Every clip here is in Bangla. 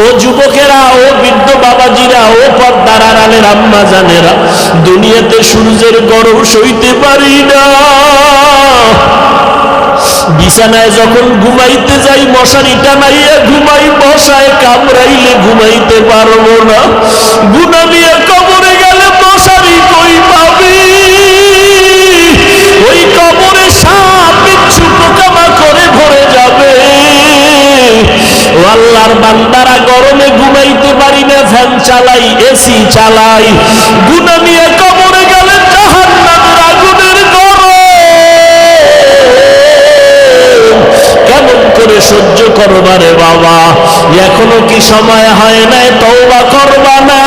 ও যুবকেরা, ও বৃদ্ধ বাবাজিরা, ও পদ্মার আড়ালের আম্মা জানেরা, দুনিয়াতে সূর্যের গরম সইতে পারি না। বিছানায় যখন ঘুমাইতে যাই মশারি টানাইয়া ঘুমাই, বসায়, কামড়াইলে ঘুমাইতে পারব না। আল্লাহর বান্দারা গরমে ঘুমাইতে পারি না, ফ্যান চালাই এসি চালাই। গুনা নিয়ে কবরে গেলে কেমন করে সহ্য করবা রে বাবা? এখনও কি সময় হয় নাই? তওবা করবা না?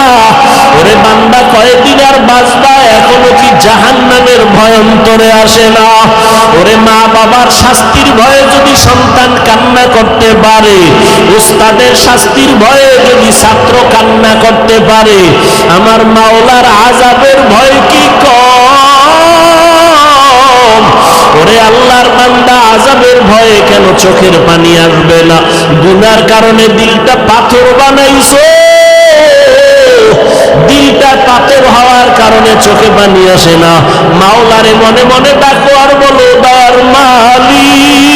ওরে বান্দা কয়েকদিন আর বাঁচবা? এখনও কি জাহান্নামের ভয়ন্তরে আসে না? ওরে মা বাবার যদি সন্তান কান্না করতে পারে, উস্তাদের শাস্তির ভয়ে যদি ছাত্র কান্না করতে পারে, আমার মাওলার আজাবের ভয় কি কম? ওরে আল্লাহর বান্দা আজাবের ভয়ে কেন চোখের পানি আসবে না? গুনার কারণে দিলটা পাথর বানাইছো। দিলটা পাথর হওয়ার কারণে চোখে পানি আসে না। মাওলারে মনে মনে ডাকো আর বলো, দার মালিক।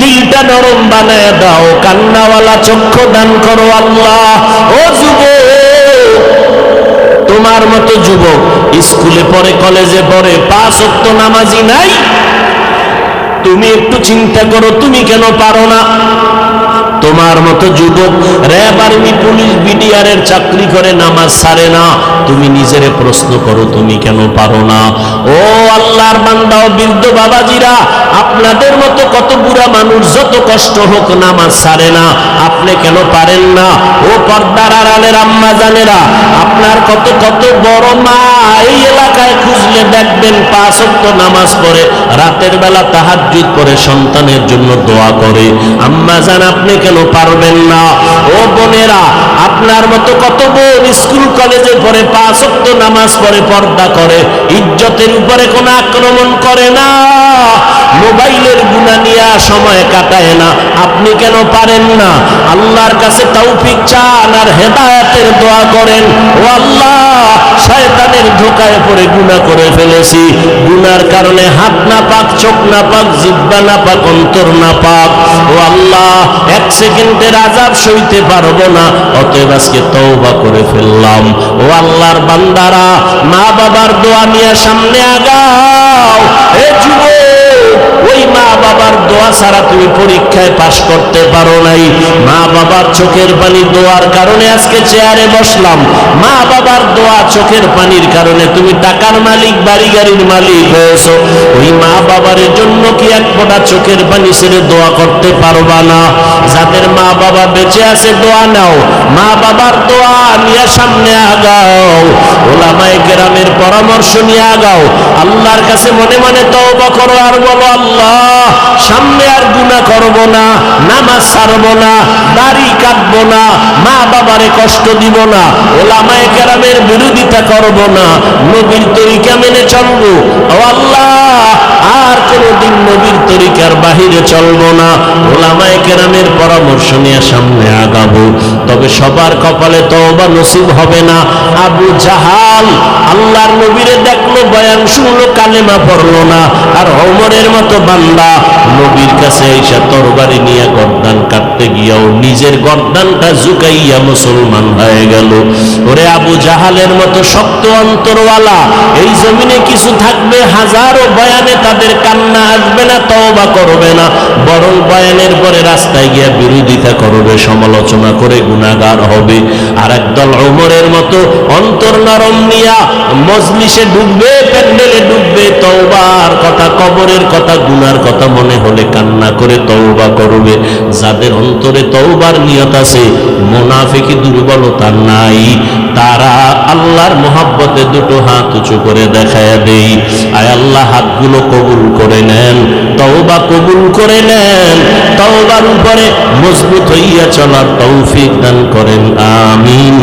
দিলটা নরম বানায় দাও, কান্নাওয়ালা চক্ষ দান করো আল্লাহ। ও যুবক, তোমার মতো যুবক স্কুলে পড়ে, কলেজে পড়ে, পাঁচ অক্ত নামাজি নাই? তুমি একটু চিন্তা করো, তুমি কেন পারো না? তোমার মতো যুবক র্যাব আর্মি পুলিশ বিডিআর এর চাকরি করে নামাজ সারে না। তুমি নিজেরে প্রশ্ন করো, তুমি কেন পারো না? ও আল্লাহর বান্দা ও বৃদ্ধ বাবাজিরা, আপনাদের মতো কত বুড়া মানুষ যত কষ্ট হোক নামাজ সারে না। আপনি কেন পারেন না? ও পর্দার আড়ালের আম্মা জানেরা, আপনার কত কত বড় মা এই এলাকায় খুঁজলে দেখবেন পাঁচ অক্ট নামাজ পড়ে, রাতের বেলা তাহাজ্জুদ করে সন্তানের জন্য দোয়া করে। আম্মা জান, আপনি কেন পারবেন না? ও বোনেরা, আপনার মতো কত বোন স্কুল কলেজে পড়ে, পাঁচ অক্ট নামাজ পড়ে, পর্দা করে, ইজ্জতের উপরে কোনো আক্রমণ করে না। মোবাইলের গুণা নিয়ে সময় কাটায় না। আপনি কেন পারেন না? আল্লাহর কাছে তৌফিক চান আর হেদায়েতের দোয়া করেন। ও আল্লাহ শয়তানের ধোকায় পড়ে গুনাহ করে ফেলেছি। গুনার কারণে হাত না পাক চোখ না পাক জিব্বা না পাক অন্তর না পাক ও আল্লাহ, এক সেকেন্ডের আজাব সইতে পারব না, অতএব আজকে তওবা করে ফেললাম। ও আল্লাহর বান্দারা মা বাবার দোয়া নিয়ে সামনে আগাও। এ যুবক, ওই মা বাবার দোয়া ছাড়া তুমি পরীক্ষায় পাশ করতে পারো নাই। মা বাবার চোখের পানি দোয়ার কারণে আজকে চেয়ারে বসলাম। মা বাবার দোয়া চোখের পানির কারণে তুমি টাকার মালিক, বাড়ি গাড়ির মালিক হয়েছো। ওই মা বাবার জন্য কি এক ফোঁটা চোখের পানি ছেড়ে দোয়া করতে পারবা না? যাদের মা বাবা বেঁচে আছে, দোয়া নাও। মা বাবার দোয়া নিয়ে সামনে আগাও। ওলামায়ে গ্রামের পরামর্শ নিয়ে আগাও। আল্লাহর কাছে মনে মনে তওবা করো আর বলো, আল্লাহ, সামনে আর করব না, নামাজ ছাড়ব না, দাড়ি কাটবো না, মা বাবারে কষ্ট দিব না, ওলামায়ে কেরামের বিরোধিতা করব না, নবীর তরিকা মেনে চলবো। ও আল্লাহ! কোনোদিন নবীর তরিকার বাহিরে চলবো না। ওলামায়ে কেরামের পরামর্শ নিয়ে সামনে আগাবো। তবে সবার কপালে তওবা নসিব হবে না। আবু জাহাল আল্লাহর নবীরে দেখল, বয়ান শুনলো, কালেমা পড়ল না। আর অমরের মতো বান্দা নবীর কাছে এসে তরবারি নিয়ে গর্দান কাটতে গিয়াও নিজের গর্দানটা ঝুঁকাইয়া মুসলমান হয়ে গেল। ওরে আবু জাহালের মতো শক্ত অন্তরওয়ালা, এই জমিনে কিছু থাকবে, হাজারো বয়ানে তাদের কান্না আসবে না, তওবা করবে না, বরং বয়ানের পরে রাস্তায় গিয়া বিরোধিতা করবে, সমালোচনা করে গুণাগার হবে। আর একদল ওমরের মতো অন্তর নরম নিয়া মজলিসে ডুববে, প্যান্ডেলে ডুববে, তওবার কথা, কবরের কথা, গুনার কথা মনে হলে কান্না করে তওবা করবে। যাদের অন্তরে তওবার নিয়ত আছে মোনাফিকি দুর্বলতা নাই। তারা আল্লাহর মোহাব্বতে দুটো হাত উঁচু করে দেখায় দেই। আয় আল্লাহ, হাতগুলো কবুল করে নেন, তওবা কবুল করে নেন, তওবার উপরে মজবুত হইয়া চলার তৌফিক দান করেন, আমিন।